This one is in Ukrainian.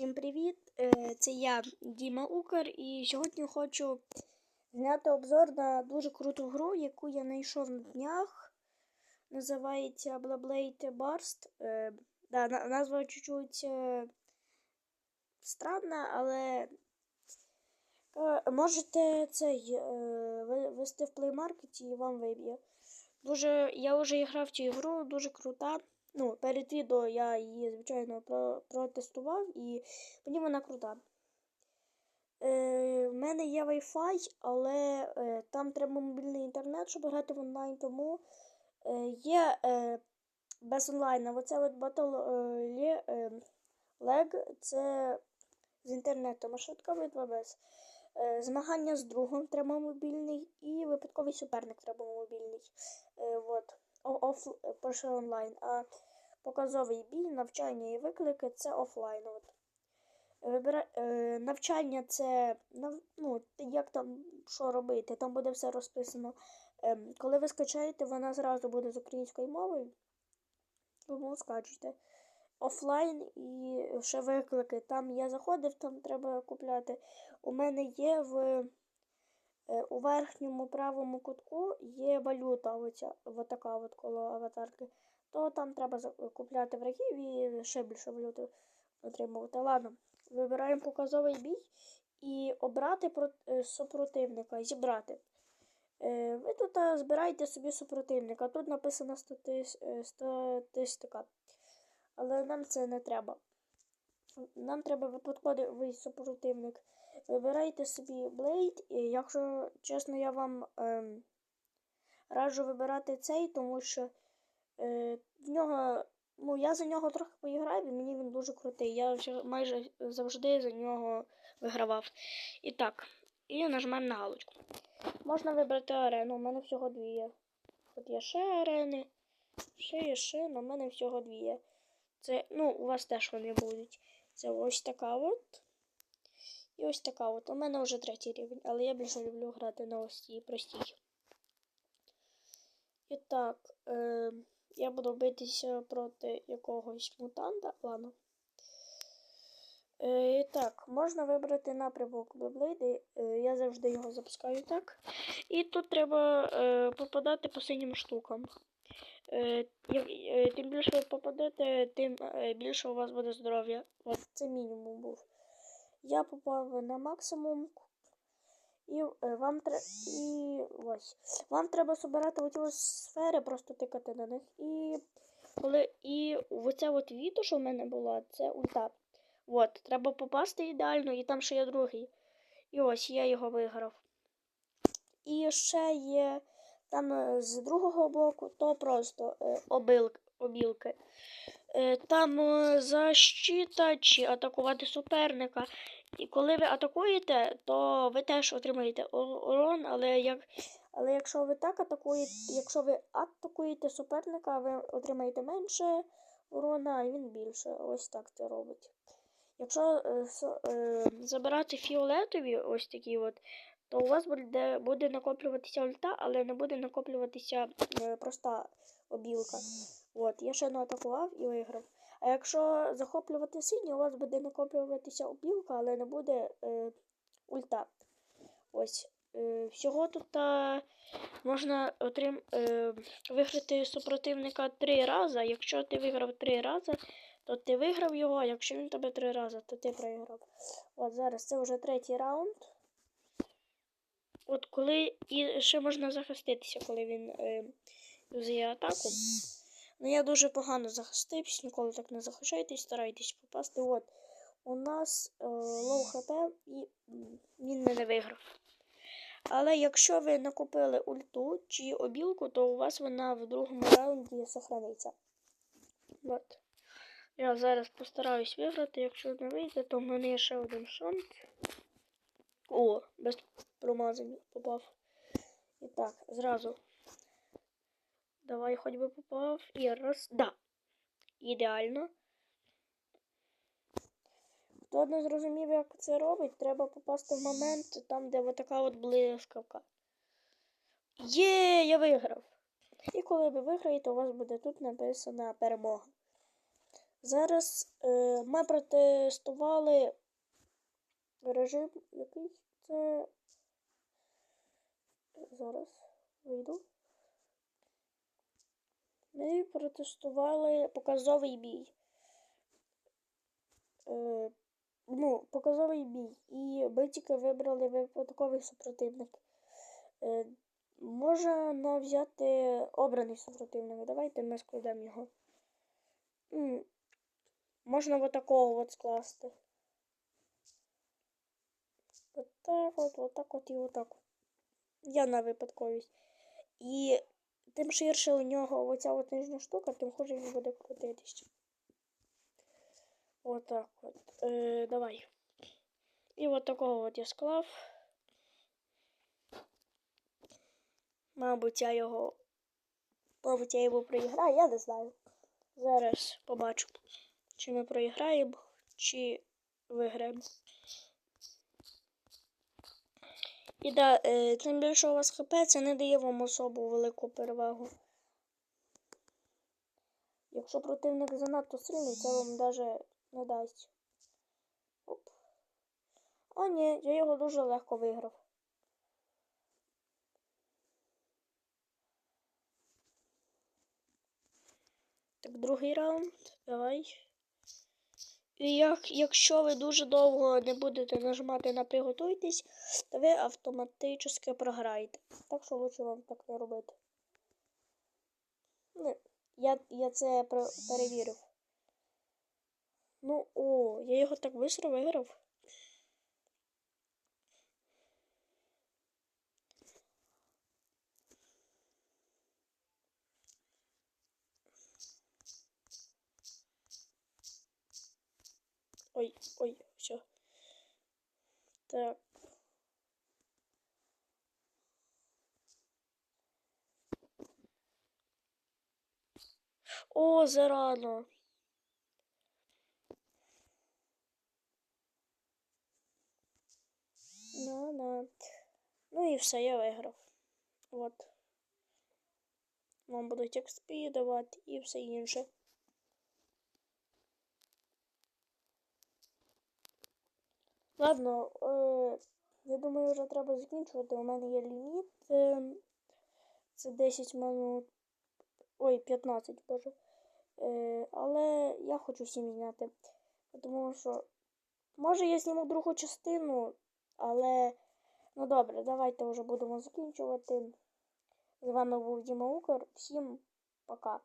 Всім привіт! Е, Це я, Діма Укр, і сьогодні хочу зняти обзор на дуже круту гру, яку я знайшов на днях. Називається Blablade Burst. Е, Да, назва чуть-чуть е, странна, але можете цей ввести в Market і вам виб'є. Дуже, я вже грав в цю гру, дуже крута. Ну, перед відео я її, звичайно, про, протестував і мені вона крута. Е, в мене є Wi-Fi, але е, там треба мобільний інтернет, щоб грати в онлайн, тому е, є е, без онлайну. Оце от Battle е, е, Leg, це з інтернетом, а швидка битва без. Е, змагання з другом треба мобільний і випадковий суперник треба мобільний. Е, вот. Оф, перше онлайн. А показовий бій, навчання і виклики це офлайн. От. Вибира... Е, навчання це ну, як там що робити, там буде все розписано. Ем, коли ви скачаєте, вона зразу буде з українською мовою. Тому скачете. Офлайн і ще виклики. Там я заходив, там треба купляти. У мене є в у верхньому правому кутку є валюта, оця, отака от коло аватарки. То там треба купляти врагів і ще більше валюти отримувати. Ладно, вибираємо показовий бій і обрати е, супротивника, зібрати. Е, Ви тут збираєте собі супротивника. Тут написана е, статистика. Але нам це не треба. Нам треба випадковий супротивник. Вибирайте собі Блейд. І якщо чесно, я вам ем, раджу вибирати цей, тому що е, в нього, ну, я за нього трохи поіграв, і мені він дуже крутий. Я вже майже завжди за нього вигравав. І так, і нажимаємо на галочку. Можна вибрати арену, у мене всього дві є. От є ще арени, ще є ще, але в мене всього дві є. Це, ну, у вас теж вони будуть. Це ось така от. І ось така от. У мене вже третій рівень, але я більше люблю грати на ось цій простій. І так, е, я буду битися проти якогось мутанта. Ладно. Е, і так, можна вибрати напрямок Бейблейди. Е, я завжди його запускаю так. І тут треба е, попадати по синім штукам. Е, е, тим більше ви попадете, тим е, більше у вас буде здоров'я. Це мінімум був. Я попав на максимум. І е, вам треба і ось. Вам треба збирати ось сфери, просто тикати на них. І коли і оця от відео, що в мене була, це ульта. От, треба попасти ідеально, і там ще є другий. І ось я його виграв. І ще є там е, з другого боку, то просто е, обил, обілки. Е, там е, защита чи атакувати суперника. І коли ви атакуєте, то ви теж отримаєте урон, але як. Але якщо ви так атакуєте, якщо ви атакуєте суперника, ви отримаєте менше урона, а він більше. Ось так це робить. Якщо е, е, забирати фіолетові, ось такі от, то у вас буде, буде накоплюватися ульта, але не буде накоплюватися е, проста обілка. От, я ще не атакував і виграв. А якщо захоплювати синій, у вас буде накоплюватися обілка, але не буде е, ульта. Ось. Е, всього тут е, можна отрим, е, виграти супротивника три рази. Якщо ти виграв три рази, то ти виграв його, а якщо він тебе три рази, то ти програв. От зараз це вже третій раунд. От коли і ще можна захиститися, коли він е, юзає атаку. Ну я дуже погано захистився, ніколи так не захищайтесь, старайтесь попасти. От у нас е, лоу хп і він мене виграв. Але якщо ви накупили ульту чи обілку, то у вас вона в другому раунді сохраниться. От. Я зараз постараюсь виграти, якщо не вийде, то в мене ще один шанс. О, без промазання попав. І так, зразу. Давай хоч би попав. І раз. Да. Ідеально. Хто не зрозумів, як це робить, треба попасти в момент там, де отака от блискавка. Є, я виграв. І коли ви виграєте, у вас буде тут написана перемога. Зараз е, ми протестували режим, який це. Зараз вийду. Ми протестували показовий бій. Е, ну, показовий бій. І ми тільки вибрали випадковий супротивник. Е, можна взяти обраний супротивник. Давайте ми складемо його. Можна вот такого от скласти. От так от, от так от і отак. от. Я на випадковість. І тим ширше у нього оця от нижня штука, тим хуже він буде крутитися. Отак от. Е, давай. І от такого от я склав. Мабуть, я його. Мабуть, я його проіграю, я не знаю. Зараз побачу, чи ми проіграємо, чи виграємо. І да, е, тим більше у вас хп, це не дає вам особу велику перевагу. Якщо противник занадто сильний, це вам навіть не дасть. Оп. О, ні, я його дуже легко виграв. Так, другий раунд. Давай. Як, якщо ви дуже довго не будете нажимати на приготуйтесь, то ви автоматично програєте. Так що лучше вам так не робити. Не, я, я це перевірив. Ну, о, я його так швидко виграв. Ой, ой, все. Так. О, зарано. На, на. Ну і все, я виграв. От. Вам будуть XP давати і все інше. Ладно, е, я думаю, вже треба закінчувати. У мене є ліміт. Е, це 10 минут. Ой, 15, боже. Е, але я хочу всім зняти. Тому що. Може я зніму другу частину, але. Ну добре, давайте вже будемо закінчувати. З вами був Діма Укр. Всім пока.